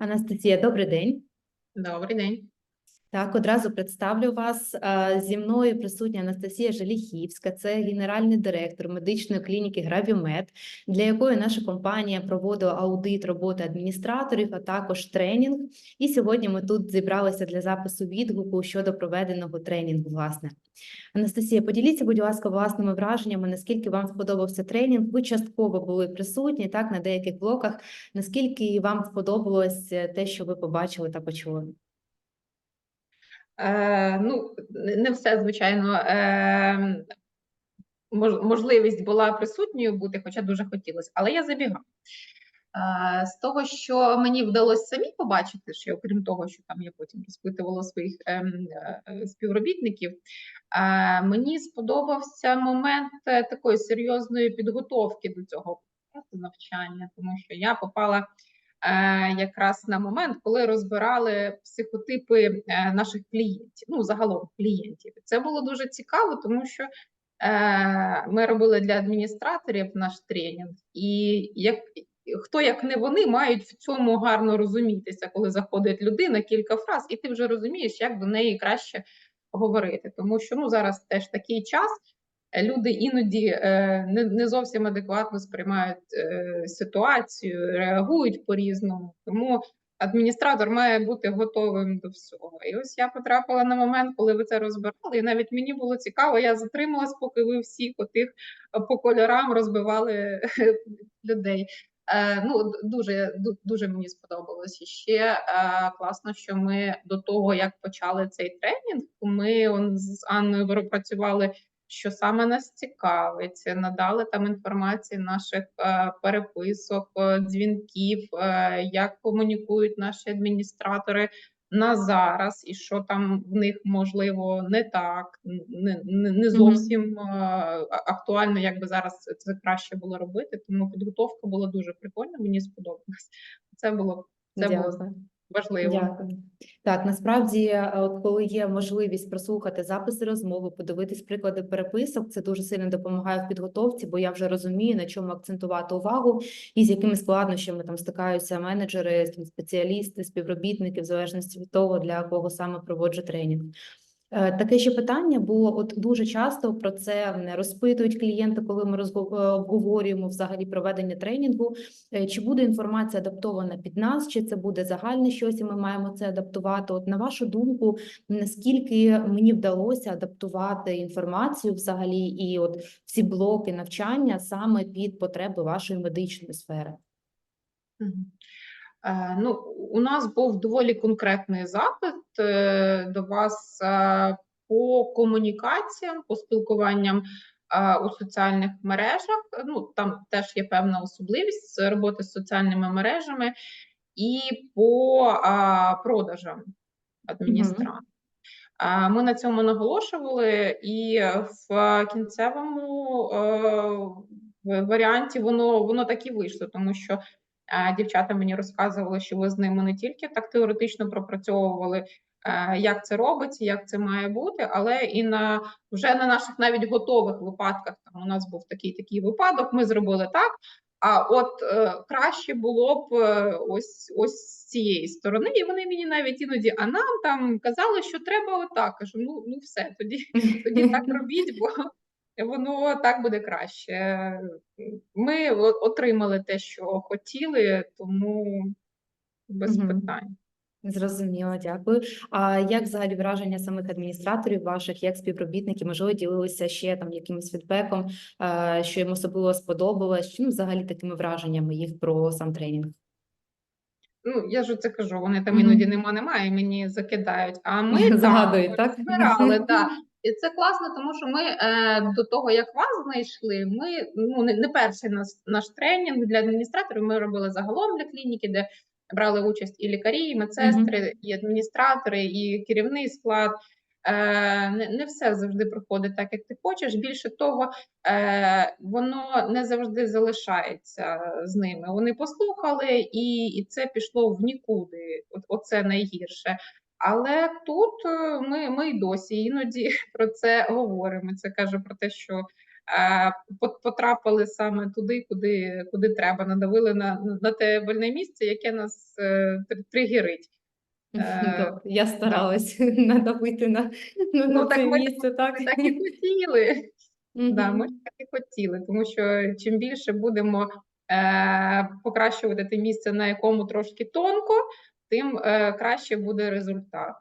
Анастасія, добрий день. Добрий день. Так, одразу представлю вас. Е, Зі мною присутня Анастасія Желіхівська, це генеральний директор медичної клініки Гравімед, для якої наша компанія проводила аудит роботи адміністраторів, а також тренінг. І сьогодні ми тут зібралися для запису відгуку щодо проведеного тренінгу. Власне, Анастасія, поділіться, будь ласка, власними враженнями, наскільки вам сподобався тренінг. Ви частково були присутні так на деяких блоках. Наскільки вам сподобалось е, те, що ви побачили та почули? Е, ну, не все, звичайно, е, мож, можливість була присутньою бути, хоча дуже хотілося, але я забігала. Е, з того, що мені вдалося самі побачити, що окрім того, що там я потім розпитувала своїх ем, співробітників, мені сподобався момент такої серйозної підготовки до цього навчання, тому що я попала якраз на момент, коли розбирали психотипи е, наших клієнтів, ну загалом клієнтів. Це було дуже цікаво, тому що е, ми робили для адміністраторів наш тренінг, і як хто як не вони мають в цьому гарно розумітися, коли заходить людина, кілька фраз, і ти вже розумієш, як до неї краще говорити. Тому що ну зараз теж такий час. Люди іноді е, не, зовсім адекватно сприймають е, ситуацію, реагують по-різному. Тому адміністратор має бути готовим до всього. І ось я потрапила на момент, коли ви це розбирали, і навіть мені було цікаво, я затрималась, поки ви всіх отих е, по кольорам розбивали людей. Ну дуже дуже мені сподобалось. Ще класно, що ми до того, як почали цей тренінг, ми з Анною пропрацювали, що саме нас цікавить, надали там інформації наших е, переписок, е, дзвінків, е, як комунікують наші адміністратори на зараз, і що там в них можливо не так, не, не, зовсім е, а- актуально, як би зараз це- краще було робити. Тому підготовка була дуже прикольна, мені сподобалось. Це було це було Дякую. Важливо. Дякую. Так, насправді, е, от коли є можливість прослухати записи розмови, подивитись приклади переписок, це дуже сильно допомагає в підготовці, бо я вже розумію, на чому акцентувати увагу і з якими складнощами там стикаються менеджери, спеціалісти, співробітники, в залежності від того, для кого саме проводжу тренінг. Е, Таке ще питання, бо от дуже часто про це м, розпитують клієнти, коли ми е, обговорюємо взагалі проведення тренінгу. Е, Чи буде інформація адаптована під нас, чи це буде загальне щось, і ми маємо це адаптувати? От на вашу думку, наскільки мені вдалося адаптувати інформацію взагалі, і от ці блоки навчання саме під потреби вашої медичної сфери? Е, Ну, у нас був доволі конкретний запит е, до вас е, по комунікаціям, по спілкуванням у соціальних мережах. Ну, там теж є певна особливість роботи з соціальними мережами і по продажам адміністратора. Ми на цьому наголошували, і в кінцевому е, варіанті воно, воно так і вийшло, тому що дівчата мені розказували, що ви з ними не тільки так теоретично пропрацьовували, е, як це робиться, як це має бути, але і на вже на наших навіть готових випадках. Там у нас був такий такий випадок. Ми зробили так. А от е, краще було б е, ось ось з цієї сторони, і вони мені навіть іноді, а нам там казали, що треба отак. Кажу, ну ну все, тоді тоді так робіть, бо воно так буде краще. Ми отримали те, що хотіли, тому без Мгм. питань. Зрозуміло, дякую. А як взагалі враження самих адміністраторів ваших, як співробітники, можливо, ділилися ще там якимось фідбеком, е, що їм особливо сподобалось, чи ну, взагалі такими враженнями їх про сам тренінг? Ну, я ж це кажу, вони там іноді нема, немає, мені закидають. А ми Згадують, так? збирали, так. І це класно, тому що ми е, до того, як вас знайшли, ми ну не, не перший наш, наш тренінг для адміністраторів. Ми робили загалом для клініки, де брали участь і лікарі, і медсестри, і адміністратори, і керівний склад. Е, не, не все завжди проходить так, як ти хочеш. Більше того, е, воно не завжди залишається з ними. Вони послухали, і, і це пішло в нікуди. От, оце найгірше. Але тут е, ми, ми й досі іноді про це говоримо. Це каже про те, що пот- потрапили саме туди, куди, куди треба. Надавили на, на те больне місце, яке нас е, тригерить. Е, Добре, я старалась надавити на, на, Ну, на так це ми- місце, так? Ми так і хотіли. Да, ми так і хотіли, тому що чим більше будемо е, покращувати те місце, на якому трошки тонко, тим е, краще буде результат.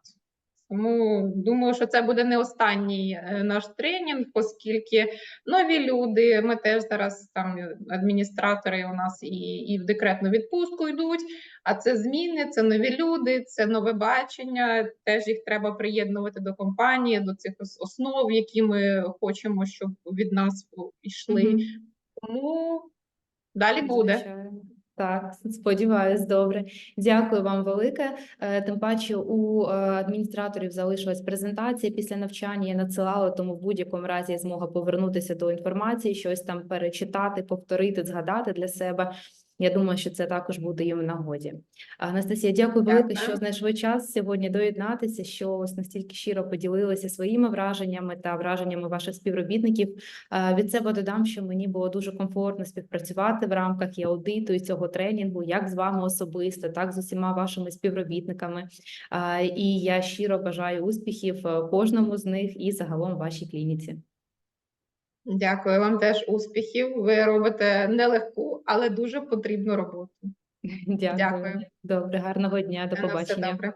Тому думаю, що це буде не останній е, наш тренінг, оскільки нові люди, ми теж зараз там адміністратори у нас і, і в декретну відпустку йдуть. А це зміни, це нові люди, це нове бачення. Теж їх треба приєднувати до компанії, до цих основ, які ми хочемо, щоб від нас йшли. Мгм. Тому далі буде. Так, сподіваюсь, добре. Дякую вам велике. Е, Тим паче у е, адміністраторів залишилась презентація після навчання. Я надсилала, тому в будь-якому разі я змога повернутися до інформації, щось там перечитати, повторити, згадати для себе. Я думаю, що це також буде їм в нагоді. Анастасія, дякую велике, що знайшли час сьогодні доєднатися, що ось настільки щиро поділилися своїми враженнями та враженнями ваших співробітників. Від себе додам, що мені було дуже комфортно співпрацювати в рамках і аудиту і цього тренінгу, як з вами особисто, так з усіма вашими співробітниками. І я щиро бажаю успіхів е, кожному з них і загалом вашій клініці. Дякую вам теж успіхів. Ви робите нелегку, але дуже потрібну роботу. Дякую. Дякую. Добре, гарного дня, до побачення. все добре.